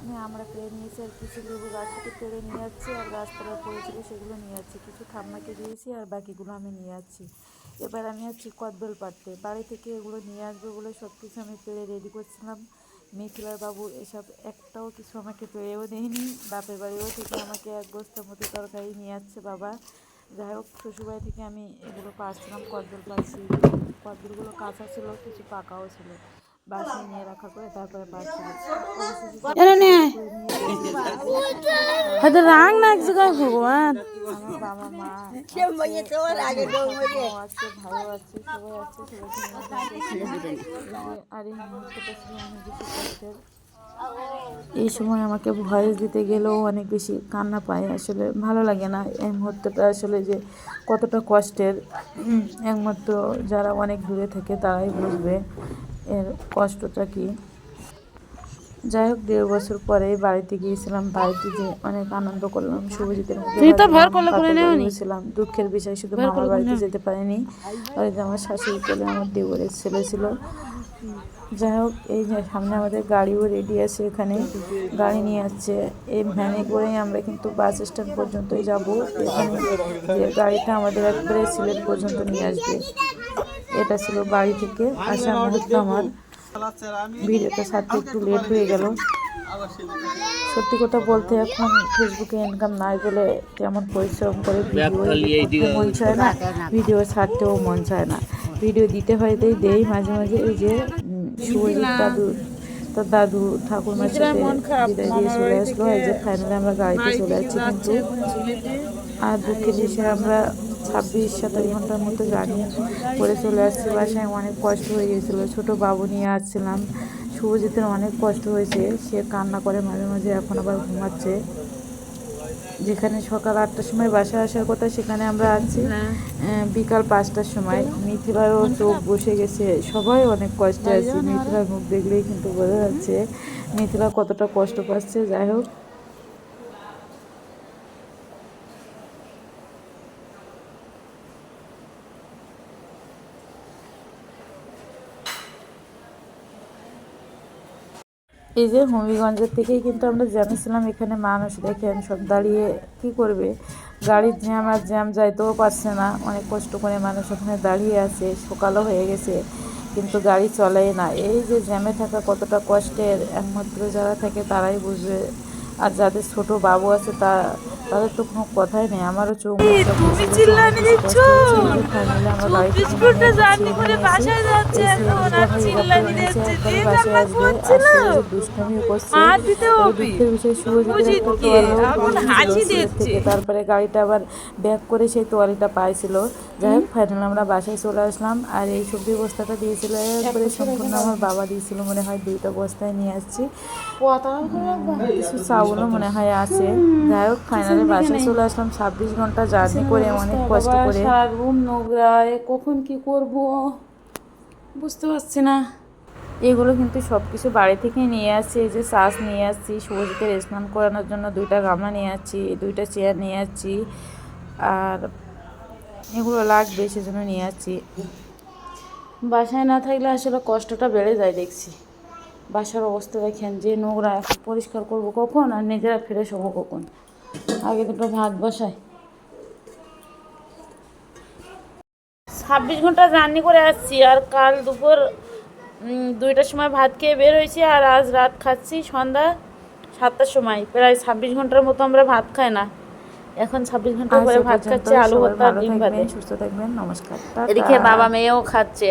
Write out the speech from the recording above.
আমি আমরা পেরে নিয়েছি আর কিছু লেবু গাছ থেকে পেরে নিয়ে যাচ্ছি আর গাছপালা পড়েছিল সেগুলো নিয়ে যাচ্ছি। কিছু ঠাম্মাকে দিয়েছি আর বাকিগুলো আমি নিয়ে যাচ্ছি। এবার আমি যাচ্ছি কদবেল পাড়তে। বাড়ি থেকে এগুলো নিয়ে আসব বলে সব কিছু আমি পেড়ে রেডি করছিলাম। মিথিলার বাবু এসব একটাও কিছু আমাকে পেয়েও দেয়নি। বাপের বাড়িও থেকে আমাকে এক বস্তা মতো তরকারি নিয়ে যাচ্ছে বাবা। যাই হোক, শ্বশুরবাড়ি থেকে আমি এগুলো পাচ্ছিলাম কদ্দুল পাচ্ছি। কদ্দুলগুলো কাঁচা ছিল, কিছু পাকাও ছিল। বাসে নিয়ে রাখা করে তারপরে পাচ্ছিলাম হয়তো রাগ না এক জায়গায় ভগবান। এই সময় আমাকে ভয়েস দিতে গেলেও অনেক বেশি কান্না পায়। আসলে ভালো লাগে না এই মুহূর্তটা। আসলে যে কতটা কষ্টের একমাত্র যারা অনেক দূরে থাকে তারাই বুঝবে এর কষ্টটা কি। যাই হোক দেড় বছর পরে বাড়িতে গিয়েছিলাম। বাড়িতে যে অনেক আনন্দ করলাম শুভজিতের গেছিলাম দুঃখের বিষয় শুধু মামার বাড়িতে যেতে পারিনি। বাড়িতে আমার শাশুড়ি কোলে আমার দেবরের ছেলে ছিল। যাই হোক এই সামনে আমাদের গাড়িও রেডি আছে এখানে। গাড়ি নিয়ে আসছে। এই ভ্যানে করেই আমরা কিন্তু বাস স্ট্যান্ড পর্যন্তই যাব। এখানে গাড়িটা আমাদের একবারে সিলেট পর্যন্ত নিয়ে আসবে। এটা ছিল বাড়ি থেকে আসা মুহূর্ত আমার। ভিডিওটা সাথে একটু লেট হয়ে গেল। সত্যি কথা বলতে এখন ফেসবুকে ইনকাম নাই বলে তেমন পরিশ্রম করে ভিডিও মন চায় না ভিডিও ছাড়তেও মন চায় না। ভিডিও দিতে হয় তাই দেই মাঝে মাঝে এই যে দাদু তার দাদু ঠাকুরমার সাথে বিদায় দিয়ে চলে আসলো। এই যে ফাইনালি আমরা গাড়িতে চলে যাচ্ছি কিন্তু আর দুঃখের বিষয়ে আমরা ছাব্বিশ সাতাশ ঘণ্টার মতো জার্নি করে চলে আসছি বাসায়। অনেক কষ্ট হয়ে গিয়েছিল ছোটো বাবু নিয়ে আসছিলাম। শুভজিতের অনেক কষ্ট হয়েছে। সে কান্না করে মাঝে মাঝে এখন আবার ঘুমাচ্ছে। যেখানে সকাল আটটার সময় বাসায় আসার কথা সেখানে আমরা আছি। আহ, বিকাল পাঁচটার সময়। মিথিলারও চোখ বসে গেছে। সবাই অনেক কষ্টে আছে। মিথিলার মুখ দেখলেই কিন্তু বোঝা যাচ্ছে। মিথিলা কতটা কষ্ট পাচ্ছে। যাই হোক এই যে হবিগঞ্জের থেকেই কিন্তু আমরা জানিয়েছিলাম, এখানে মানুষ দেখেন সব দাঁড়িয়ে কি করবে? গাড়ির জ্যাম আর জ্যাম যাইতেও পারছে না। অনেক কষ্ট করে মানুষ ওখানে দাঁড়িয়ে আছে, সকালও হয়ে গেছে, কিন্তু গাড়ি চলেই না। এই যে জ্যামে থাকা কতটা কষ্টের, একমাত্র যারা থাকে তারাই বুঝবে আর যাদের ছোট বাবু আছে তা তাদের তো কোনো কথাই নেই। আমারও চোখ জার্নি করে বাসায় যাচ্ছে এখন আর চিল্লানি দিচ্ছে। আমরা করছে। আর দিতে হবে। বিষয় এখন হাসি দিচ্ছে। তারপরে গাড়িটা আবার ব্যাক করে সেই তোয়ালিটা পাইছিল। যাই হোক ফাইনাল আমরা বাসায় চলে আসলাম। আর এই সবজি বস্তাটা দিয়েছিল একবারে সম্পূর্ণ আমার বাবা দিয়েছিল। মনে হয় দুইটা বস্তায় নিয়ে আসছি। কিছু চাউলও মনে হয় আছে। যাই হোক ফাইনালি বাসায় চলে আসলাম ছাব্বিশ ঘণ্টা জার্নি করে অনেক কষ্ট করে। রুম নোংরা কখন কি করব? বুঝতে পারছি না। এগুলো কিন্তু সব কিছু বাড়ি থেকে নিয়ে আসছি এই যে শ্বাস নিয়ে আসছি শুভজিতের স্নান করানোর জন্য দুইটা গামলা নিয়ে আসছি দুইটা চেয়ার নিয়ে আসছি আর এগুলো লাগবে সেজন্য নিয়ে আসছি। বাসায় না থাকলে আসলে কষ্টটা বেড়ে যায় দেখছি। বাসার অবস্থা দেখেন যে নোংরা এখন পরিষ্কার করব কখন আর নিজেরা ফ্রেশ হব কখন? আগে দুটো ভাত বসাই। ছাব্বিশ ঘণ্টা জার্নি করে আসছি আর কাল দুপুর দুইটার সময় ভাত খেয়ে বের হয়েছি আর আজ রাত খাচ্ছি সন্ধ্যা সাতটার সময়। প্রায় ছাব্বিশ ঘণ্টার মতো আমরা ভাত খাই না। এখন ছাব্বিশ ঘণ্টা পরে ভাত খাচ্ছি আলু ভর্তা ডিম ভাতে। সুস্থ থাকবেন নমস্কার এদিকে বাবা মেয়েও খাচ্ছে।